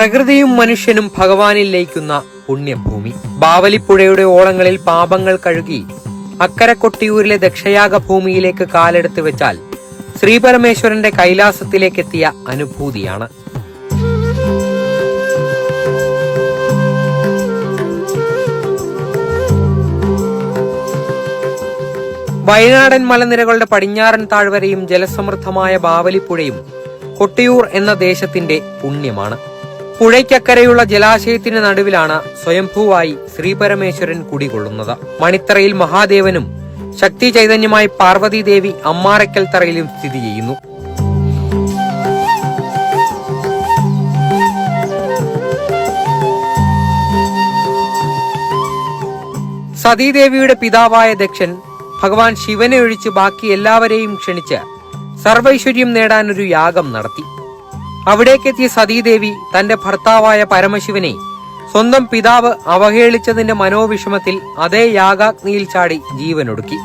പ്രകൃതിയും മനുഷ്യനും ഭഗവാനിൽ ലയിക്കുന്ന പുണ്യഭൂമി. ബാവലിപ്പുഴയുടെ ഓളങ്ങളിൽ പാപങ്ങൾ കഴുകി അക്കരെ കൊട്ടിയൂരിലെ ദക്ഷയാഗ ഭൂമിയിലേക്ക് കാലെടുത്ത് വെച്ചാൽ ശ്രീപരമേശ്വരന്റെ കൈലാസത്തിലേക്കെത്തിയ അനുഭൂതിയാണ്. വയനാടൻ മലനിരകളുടെ പടിഞ്ഞാറൻ താഴ്വരയും ജലസമൃദ്ധമായ ബാവലിപ്പുഴയും കൊട്ടിയൂർ എന്ന ദേശത്തിന്റെ പുണ്യമാണ്. പുഴയ്ക്കക്കരെയുള്ള ജലാശയത്തിന് നടുവിലാണ് സ്വയംഭൂവായി ശ്രീപരമേശ്വരൻ കുടികൊള്ളുന്നത്. മണിത്തറയിൽ മഹാദേവനും ശക്തി ചൈതന്യമായി പാർവതീദേവി അമ്മാരക്കൽ തറയിലും സ്ഥിതി ചെയ്യുന്നു. സതീദേവിയുടെ പിതാവായ ദക്ഷൻ ഭഗവാൻ ശിവനെ ഒഴിച്ച് ബാക്കി എല്ലാവരെയും ക്ഷണിച്ച് സർവൈശ്വര്യം നേടാനൊരു യാഗം നടത്തി. അവിടേക്കെത്തിയ സതീദേവി തന്റെ ഭർത്താവായ പരമശിവനെ സ്വന്തം പിതാവ് അവഹേളിച്ചതിന്റെ മനോവിഷമത്തിൽ അതേ യാഗാഗ്നിയിൽ ചാടി ജീവനൊടുക്കി.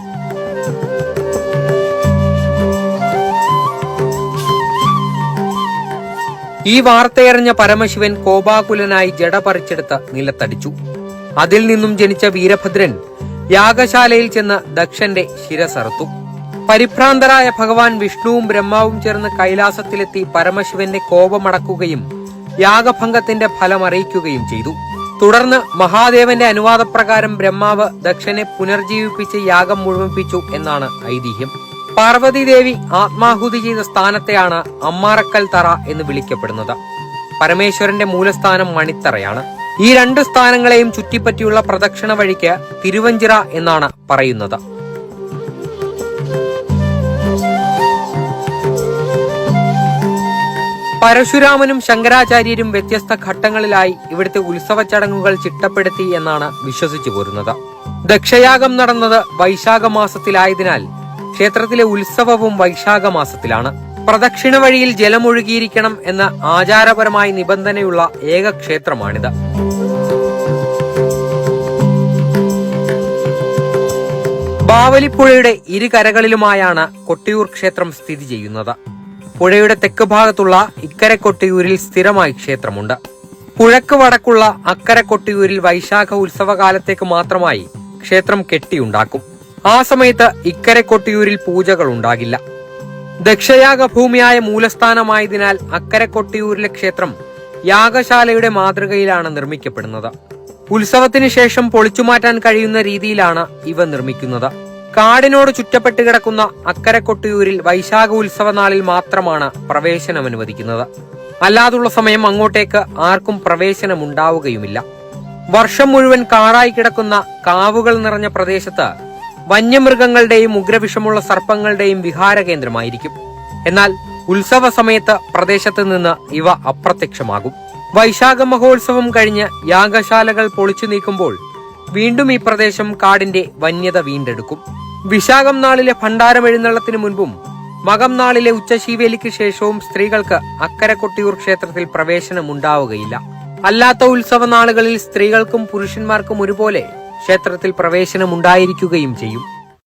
ഈ വാർത്തയറിഞ്ഞ പരമശിവൻ കോപാകുലനായി ജട പറിച്ചെടുത്ത് നിലത്തടിച്ചു. അതിൽ നിന്നും ജനിച്ച വീരഭദ്രൻ യാഗശാലയിൽ ചെന്ന് ദക്ഷന്റെ ശിരസറുത്തു. പരിഭ്രാന്തരായ ഭഗവാൻ വിഷ്ണുവും ബ്രഹ്മാവും ചേർന്ന് കൈലാസത്തിലെത്തി പരമശിവന്റെ കോപമടക്കുകയും യാഗഭംഗത്തിന്റെ ഫലം അറിയിക്കുകയും ചെയ്തു. തുടർന്ന് മഹാദേവന്റെ അനുവാദപ്രകാരം ബ്രഹ്മാവ് ദക്ഷനെ പുനർജീവിപ്പിച്ച് യാഗം മുഴുമിപ്പിച്ചു എന്നാണ് ഐതിഹ്യം. പാർവതിദേവി ആത്മാഹുതി ചെയ്ത സ്ഥാനത്തെയാണ് അമ്മാറക്കൽ തറ എന്ന് വിളിക്കപ്പെടുന്നത്. പരമേശ്വരന്റെ മൂലസ്ഥാനം മണിത്തറയാണ്. ഈ രണ്ട് സ്ഥാനങ്ങളെയും ചുറ്റിപ്പറ്റിയുള്ള പ്രദക്ഷിണ വഴിക്ക് തിരുവഞ്ചിറ എന്നാണ് പറയുന്നത്. പരശുരാമനും ശങ്കരാചാര്യരും വ്യത്യസ്ത ഘട്ടങ്ങളിലായി ഇവിടുത്തെ ഉത്സവ ചടങ്ങുകൾ ചിട്ടപ്പെടുത്തി എന്നാണ് വിശ്വസിച്ചു പോരുന്നത്. ദക്ഷയാഗം നടന്നത് വൈശാഖ മാസത്തിലായതിനാൽ ക്ഷേത്രത്തിലെ ഉത്സവവും വൈശാഖ മാസത്തിലാണ്. പ്രദക്ഷിണ വഴിയിൽ ജലമൊഴുകിയിരിക്കണം എന്ന ആചാരപരമായി നിബന്ധനയുള്ള ഏക ക്ഷേത്രമാണിത്. ബാവലിപ്പുഴയുടെ ഇരുകരകളിലുമായാണ് കൊട്ടിയൂർ ക്ഷേത്രം സ്ഥിതി ചെയ്യുന്നത്. പുഴയുടെ തെക്ക് ഭാഗത്തുള്ള ഇക്കരെ കൊട്ടിയൂരിൽ സ്ഥിരമായി ക്ഷേത്രമുണ്ട്. പുഴക്ക് വടക്കുള്ള അക്കരെ കൊട്ടിയൂരിൽ വൈശാഖ ഉത്സവകാലത്തേക്ക് മാത്രമായി ക്ഷേത്രം കെട്ടിയുണ്ടാക്കും. ആ സമയത്ത് ഇക്കരെ കൊട്ടിയൂരിൽ പൂജകൾ ഉണ്ടാകില്ല. ദക്ഷയാഗ ഭൂമിയായ മൂലസ്ഥാനമായതിനാൽ അക്കരെ കൊട്ടിയൂരിലെ ക്ഷേത്രം യാഗശാലയുടെ മാതൃകയിലാണ് നിർമ്മിക്കപ്പെടുന്നത്. ഉത്സവത്തിന് ശേഷം പൊളിച്ചുമാറ്റാൻ കഴിയുന്ന രീതിയിലാണ് ഇവ നിർമ്മിക്കുന്നത്. കാടിനോട് ചുറ്റപ്പെട്ട് കിടക്കുന്ന അക്കരെ കൊട്ടിയൂരിൽ വൈശാഖ ഉത്സവ നാളിൽ മാത്രമാണ് പ്രവേശനം അനുവദിക്കുന്നത് അല്ലാതുള്ള സമയം അങ്ങോട്ടേക്ക് ആർക്കും പ്രവേശനമുണ്ടാവുകയുമില്ല. വർഷം മുഴുവൻ കാറായി കിടക്കുന്ന കാവുകൾ നിറഞ്ഞ പ്രദേശത്ത് വന്യമൃഗങ്ങളുടെയും ഉഗ്രവിഷമുള്ള സർപ്പങ്ങളുടെയും വിഹാര കേന്ദ്രമായിരിക്കും എന്നാൽ ഉത്സവ സമയത്ത് പ്രദേശത്ത് നിന്ന് ഇവ അപ്രത്യക്ഷമാകും. വൈശാഖ മഹോത്സവം കഴിഞ്ഞ് യാഗശാലകൾ പൊളിച്ചു നീക്കുമ്പോൾ വീണ്ടും ഈ പ്രദേശം കാടിന്റെ വന്യത വീണ്ടെടുക്കും. വിശാഖം നാളിലെ ഭണ്ഡാരം എഴുന്നള്ളത്തിന് മുൻപും മകം നാളിലെ ഉച്ചശീവേലിക്ക് ശേഷവും സ്ത്രീകൾക്ക് അക്കരെ കൊട്ടിയൂർ ക്ഷേത്രത്തിൽ പ്രവേശനം ഉണ്ടാവുകയില്ല അല്ലാത്ത ഉത്സവ നാളുകളിൽ സ്ത്രീകൾക്കും പുരുഷന്മാർക്കും ഒരുപോലെ ക്ഷേത്രത്തിൽ പ്രവേശനം ഉണ്ടായിരിക്കുകയും ചെയ്യും.